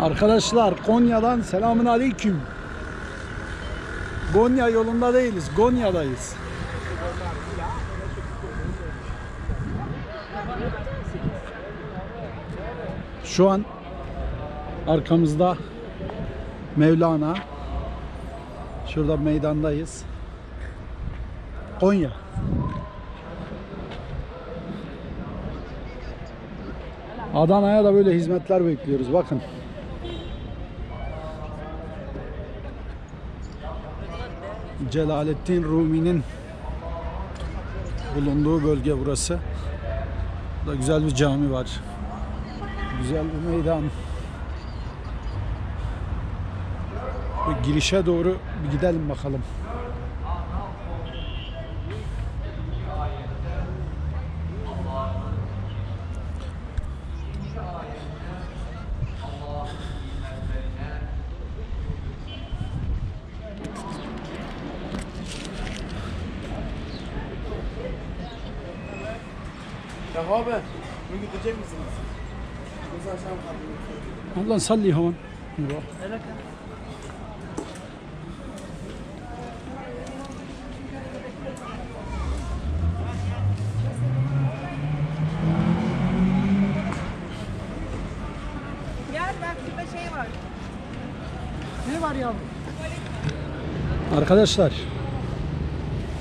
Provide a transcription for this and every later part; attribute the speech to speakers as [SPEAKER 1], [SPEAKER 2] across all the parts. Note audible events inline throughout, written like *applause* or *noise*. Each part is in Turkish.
[SPEAKER 1] Arkadaşlar Konya'dan selamun aleyküm. Konya yolunda değiliz. Konya'dayız. Şu an arkamızda Mevlana. Şurada meydandayız. Konya. Adana'ya da böyle hizmetler bekliyoruz. Bakın. Celaleddin Rumi'nin bulunduğu bölge burası. Burada güzel bir cami var. Güzel bir meydan. Girişe doğru bir gidelim bakalım.
[SPEAKER 2] Ya abi, bugün gidecek misiniz? Biz akşam kaldık.
[SPEAKER 1] Allah salli havan.
[SPEAKER 3] Şurada şey var.
[SPEAKER 2] Ne var yavrum?
[SPEAKER 1] Arkadaşlar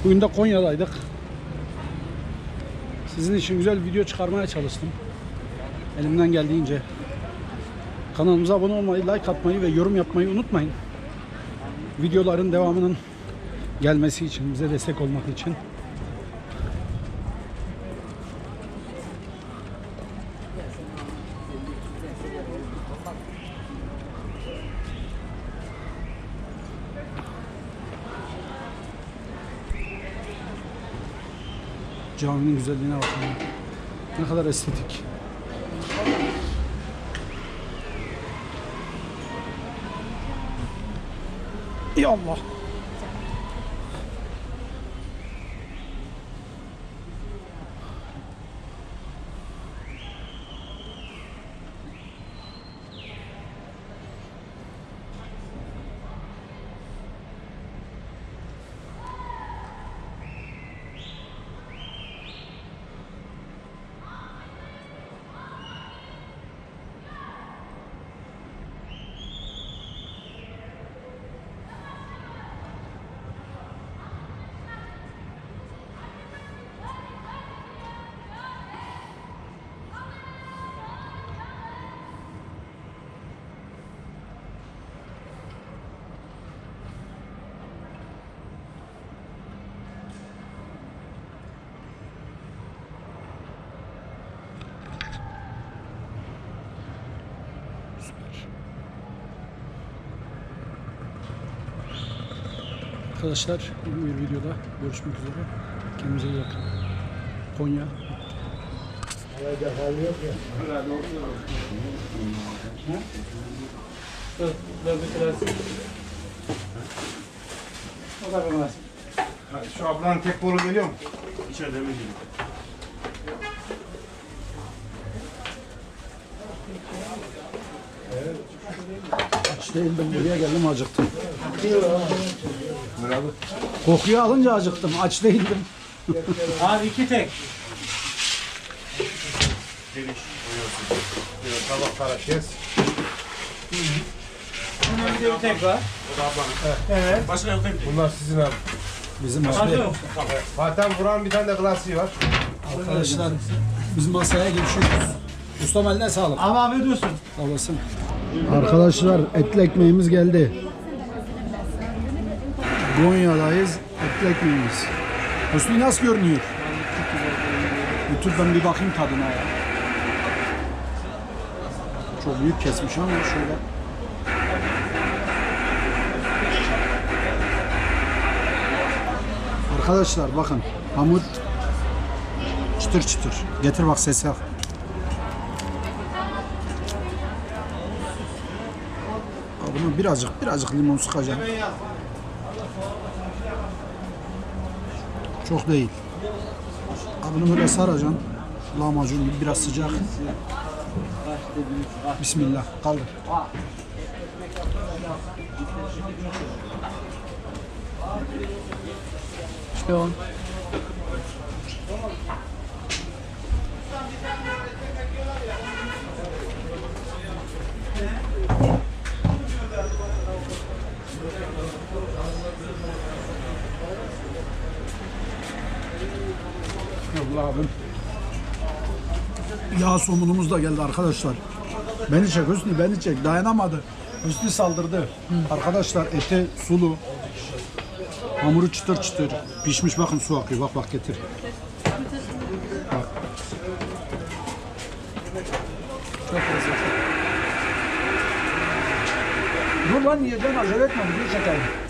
[SPEAKER 1] bugün de Konya'daydık. Sizin için güzel video çıkarmaya çalıştım. Elimden geldiğince. Kanalımıza abone olmayı, like atmayı ve yorum yapmayı unutmayın. Videoların devamının gelmesi için, bize destek olmak için. Caminin güzelliğine bakın. Ne kadar estetik. Ya Allah. Arkadaşlar bir videoda görüşmek üzere. Kendinize iyi bakın. Konya.
[SPEAKER 2] Şu ablanın tek kolu geliyor mu? İçeride mi geliyor?
[SPEAKER 1] Aç değildim buraya geldim acıktım.
[SPEAKER 2] Merhaba.
[SPEAKER 1] Kokuyu alınca acıktım. Aç değildim. *laughs*
[SPEAKER 4] Abi iki tek.
[SPEAKER 2] Geliş. Tabak para kes.
[SPEAKER 4] Bunun bir de bir tek var.
[SPEAKER 2] O da ablanın. Evet.
[SPEAKER 4] Başka yok değil.
[SPEAKER 2] Bunlar sizin abi.
[SPEAKER 1] Bizim abi.
[SPEAKER 4] yok.
[SPEAKER 2] Fatih Buran bir tane de klasiği var.
[SPEAKER 1] Arkadaşlar biz masaya geçiyoruz. Ustam eline sağlık.
[SPEAKER 4] Abi abi diyorsun.
[SPEAKER 1] Sağ olasın. Arkadaşlar etli ekmeğimiz geldi. Konya'dayız. Etli ekmeğimiz. Hüsnü nasıl görünüyor? YouTube'dan bir bakayım tadına ya. Çok büyük kesmiş ama şöyle. Arkadaşlar bakın hamur çıtır çıtır. Getir bak sesi al. Bunu birazcık birazcık limon sıkacağım. Çok değil. Ha, Bunu böyle saracaksın. Lahmacun gibi biraz sıcak. Bismillah. Kaldır. İşte o. Yok abim. Yağ somunumuz da geldi arkadaşlar. Beni çek Hüsnü beni çek. Dayanamadı. Hüsnü saldırdı. Arkadaşlar eti sulu. Hamuru çıtır çıtır. Pişmiş bakın su akıyor. Bak bak getir. Bak. Çok lezzetli. Dur lan yiyeceksin acele etme. Bir çekelim.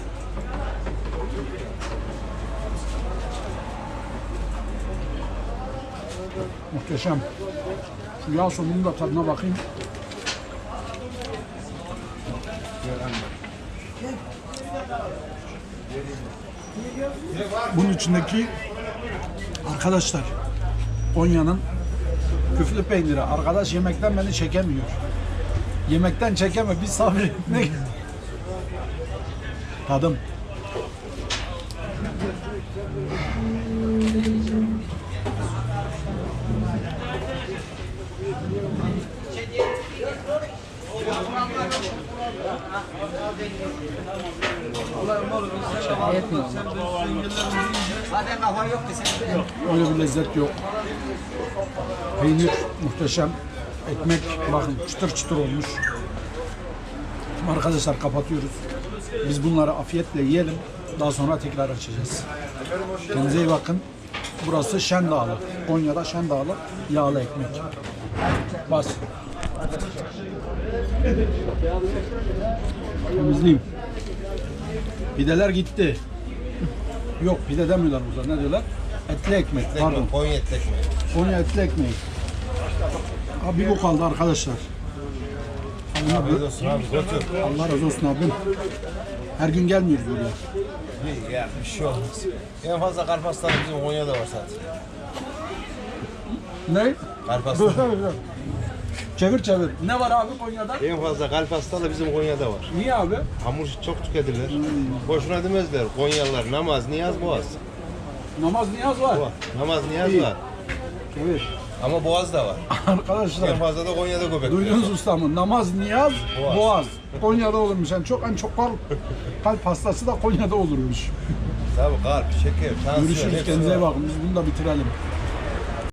[SPEAKER 1] Muhteşem. Şu yağ somunun da tadına bakayım. Bunun içindeki arkadaşlar Konya'nın küflü peyniri. Arkadaş yemekten beni çekemiyor. Yemekten çekeme bir sabretmek. *laughs* Tadım. Öyle bir lezzet yok. Peynir muhteşem. Ekmek bakın çıtır çıtır olmuş. Şimdi arkadaşlar kapatıyoruz. Biz bunları afiyetle yiyelim. Daha sonra tekrar açacağız. Kendinize iyi bakın. Burası Şen Dağlı. Konya'da Şen Dağlı yağlı ekmek. Bas. Temizleyeyim. Pideler gitti. Yok pide demiyorlar burada. Ne diyorlar? Etli ekmek. Pardon.
[SPEAKER 5] Konya etli ekmeği.
[SPEAKER 1] Konya etli ekmeği. Abi bir bu kaldı arkadaşlar. Allah,
[SPEAKER 5] Afiyet olsun abi. Götür.
[SPEAKER 1] Allah razı olsun abim. Her gün gelmiyoruz buraya.
[SPEAKER 5] Bir, ya, bir şey olmaz. En fazla karpaslar bizim Konya'da var zaten.
[SPEAKER 1] Ne?
[SPEAKER 5] Karpaslar. *laughs*
[SPEAKER 1] çevir çevir. Ne var abi Konya'da?
[SPEAKER 5] en fazla kalp hastalığı bizim Konya'da var.
[SPEAKER 1] Niye abi?
[SPEAKER 5] Hamur çok tüketilir. Boşuna demezler. Konyalılar namaz, niyaz, boğaz.
[SPEAKER 1] Namaz niyaz var.
[SPEAKER 5] Boğaz. Namaz, niyaz
[SPEAKER 1] İyi.
[SPEAKER 5] var.
[SPEAKER 1] Evet.
[SPEAKER 5] Ama boğaz da var. En
[SPEAKER 1] Arkadaşlar
[SPEAKER 5] fazla da Konya'da göbek.
[SPEAKER 1] duydunuz ustamı. Namaz niyaz boğaz.
[SPEAKER 5] Boğaz.
[SPEAKER 1] Konya'da olurmuş. Yani çok en çok kalp, kalp hastası da Konya'da olurmuş.
[SPEAKER 5] Tabii kalp, şeker, tansiyon.
[SPEAKER 1] Görüşürüz. Kendinize
[SPEAKER 5] var.
[SPEAKER 1] bakın. Biz bunu da bitirelim.